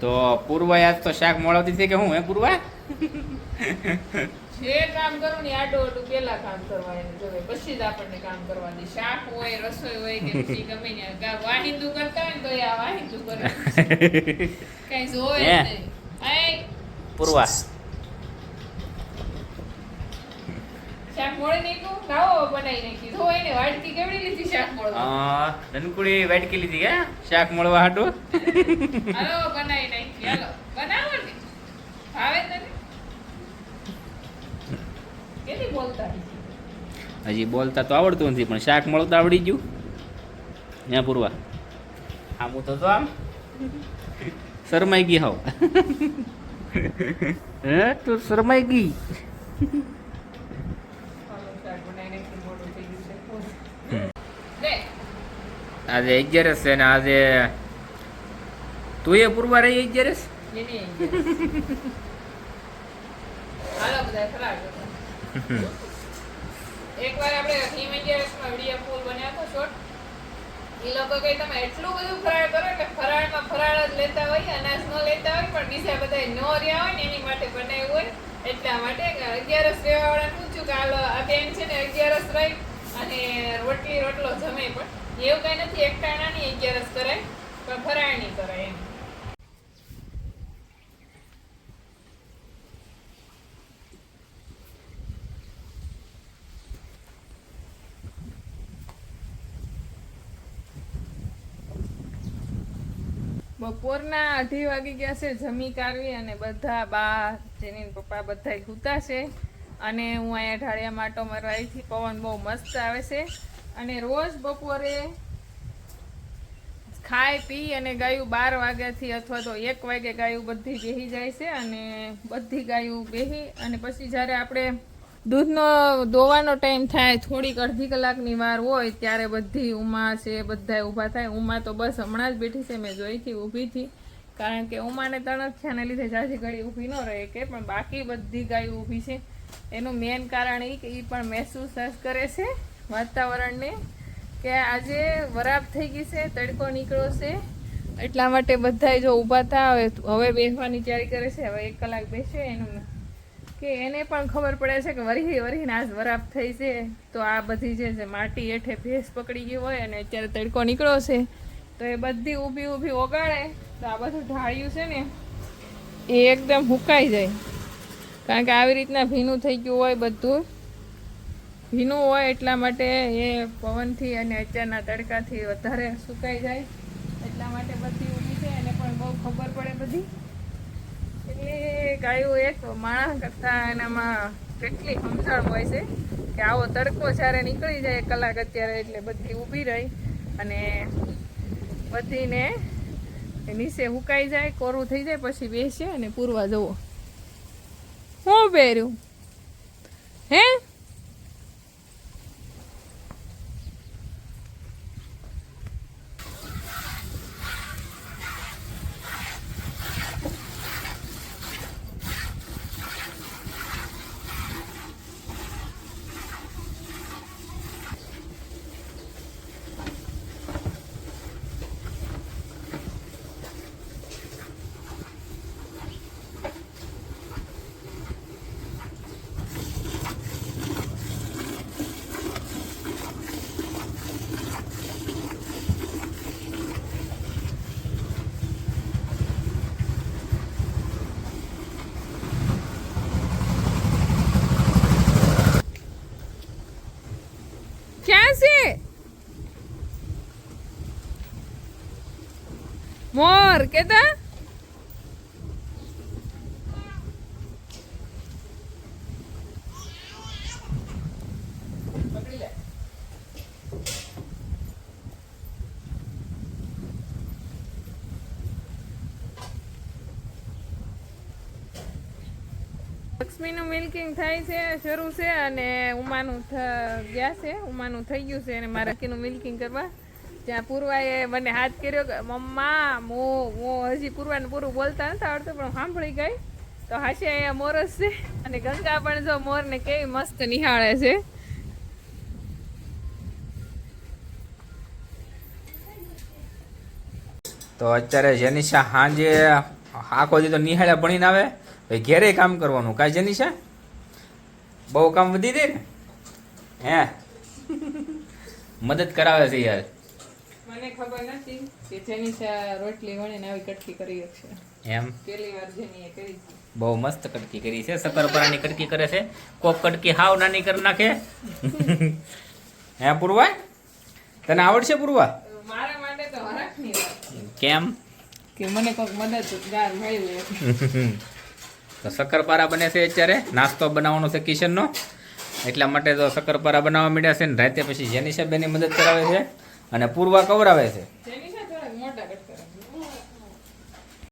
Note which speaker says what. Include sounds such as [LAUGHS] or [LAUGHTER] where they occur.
Speaker 1: તો પૂર્વા આજ તો શાક મળવતી હતી કે હું હે પૂર્વા
Speaker 2: જે કામ કરવું ને આડું આડું પેલા કામ કરવા એને જોવે. પછી જ આપણને કામ કરવાની. શાક હોય રસોઈ હોય કે પછી ગમે ને વાહિંદુ કરતા હોય ને તો આ વાહિંદુ કરે. [LAUGHS] કઈ જોવે? નહીં.
Speaker 1: પૂર્વા.
Speaker 2: એને વાટકી કેવડી લીધી
Speaker 1: કે શાક મળવા હાટું.
Speaker 2: હાલો બનાવી નાખી. હાલો બનાવો ને. ભાવે તને? કેની બોલતા
Speaker 1: હજી બોલતા તો આવડતું નથી પણ શાક મળતા આવડી ગયું. ત્યાં પૂરવા. આમ તો તો આમ? શરમાઈ ગઈ હાવ. હે તું શરમાઈ ગઈ
Speaker 2: હાલો શાક બનાવી નાખી મોડું થઈ ગયું છે લે
Speaker 1: આજે અગિયારસ છે ને આજે તું
Speaker 2: આપણે એ લોકો કહે, તમે એટલું બધું ફરાળ કરો એટલે ફરાળમાં ફરાળ જ લેતા હોય, અનાજ ન લેતા હોય, પણ બીજા બધા ન રહ્યા હોય ને એની માટે બનાવ્યું હોય. એટલા માટે કે અગિયારસ રહેવા વાળા પૂછ્યું કે આ બેન છે ને અગિયારસ રહી અને રોટલી રોટલો જમે પણ. એવું કઈ નથી એકટાણાની અગિયારસ કરાય, પણ ફરાળની કરાય એમ. બપોરના અઢી વાગી ગયા છે, જમી કાઢવી અને બધા બા, જેની પપ્પા બધા સૂતા છે. અને હું અહીંયા ઢાળિયા માટો મારવા આવી પવન બહુ મસ્ત આવે છે. અને રોજ બપોરે ખાઈ, પી અને ગાયું બાર વાગ્યાથી અથવા તો એક વાગે ગાયું બધી બેહી જાય છે અને બધી ગાયું બેહી અને પછી જ્યારે આપણે દૂધનો દોવાનો ટાઈમ થાય, થોડીક અડધી કલાકની વાર હોય ત્યારે બધી ઉમા છે બધા ઊભા થાય. ઉમા તો બસ હમણાં જ બેઠી છે, મેં જોઈથી ઊભી હતી કારણ કે ઉમાને તણખ્યાને લીધે જાજી ઘડી ઊભી ન રહે કે, પણ બાકી બધી ગાયો ઊભી છે. એનું મેન કારણ એ કે એ પણ મહેસૂસ કરે છે. વાતાવરણને, કે આજે વરાપ થઈ ગઈ છે, તડકો નીકળ્યો છે, એટલા માટે બધા જો ઊભા થા, હવે હવે બેસવાની તૈયારી કરે છે, હવે એક કલાક બેસે એનું. કે એને પણ ખબર પડે છે કે વરી વરીને આજ વરાપ થઈ છે, તો આ બધી જે છે, માટી હેઠે ભેંસ પકડી ગઈ હોય અને અત્યારે તડકો નીકળ્યો છે, તો એ બધી ઊભી ઊભી ઓગાળે, તો આ બધું ઢાળ્યું છે ને, એ એકદમ હુકાઈ જાય. કારણ કે આવી રીતના ભીનું થઈ ગયું હોય બધું ભીનું હોય એટલા માટે એ પવનથી અને અત્યારના તડકાથી વધારે સુકાઈ જાય. એટલા માટે બધી ઊભી છે, એને પણ બહુ ખબર પડે બધી. એટલે ગાયું એક માણસ કરતાં એનામાં કેટલી સમજણ હોય છે કે આવો તડકો જ્યારે નીકળી જાય કલાક અત્યારે એટલે બધી ઊભી રહી અને બધીને નીચે હુકાઈ જાય, કોરું થઈ જાય, પછી બેસે અને પૂરવા જવો. હું પહેર્યું હે? છે. મોર કેતા? લક્ષ્મીનું મિલ્કિંગ થાય છે, શરૂ છે અને ઉમાનું ગયા છે, ઉમાનું થઈ ગયું છે અને મારા કીનું મિલ્કિંગ કરવા. ત્યાં પૂર્વાએ મને હાથ કર્યો કે, મમ્મા, મો મો. હજી પૂર્વાને પૂરું બોલતા નથી આવડતું, પણ સાંભળી ગઈ. તો હાશે અહીંયા મોરસ છે અને ગંગા પણ જો મોરને કેવી મસ્ત નિહાળે છે.
Speaker 1: તો અત્યારે જેનિશા સાંજે આખો દી તો નિહાળ્યા ભણીને આવે. ભાઈ ઘેરે કામ કરવાનું. કાંઈ જેની છે બહુ કામ વધી દે ને? હે? મદદ કરાવે છે યાર.
Speaker 2: મને ખબર નથી કે જેની રોટલી વણીને આવી કટકી કરી છે.
Speaker 1: એમ?
Speaker 2: પહેલી વાર જેની કરી છે
Speaker 1: બહુ મસ્ત કટકી કરી છે. શક્કરપારાની કટકી કરે છે. કોક કટકી હાવ નાની કરી નાખે. હે પૂર્વા? તને આવડશે પૂર્વા?
Speaker 2: મારા માટે તો હરખની
Speaker 1: કેમ?
Speaker 2: કે મને કોઈક મદદગાર મળ્યું [LAUGHS]
Speaker 1: તો શક્કરપારા બને છે અત્યારે. નાસ્તો બનાવવાનો છે કિચનનો એટલા માટે તો શક્કરપારા બનાવવા માંડ્યા છે ને રાતે પછી જેની સાહેબની મદદ કરાવે છે અને પૂર્વા કવરાવે છે.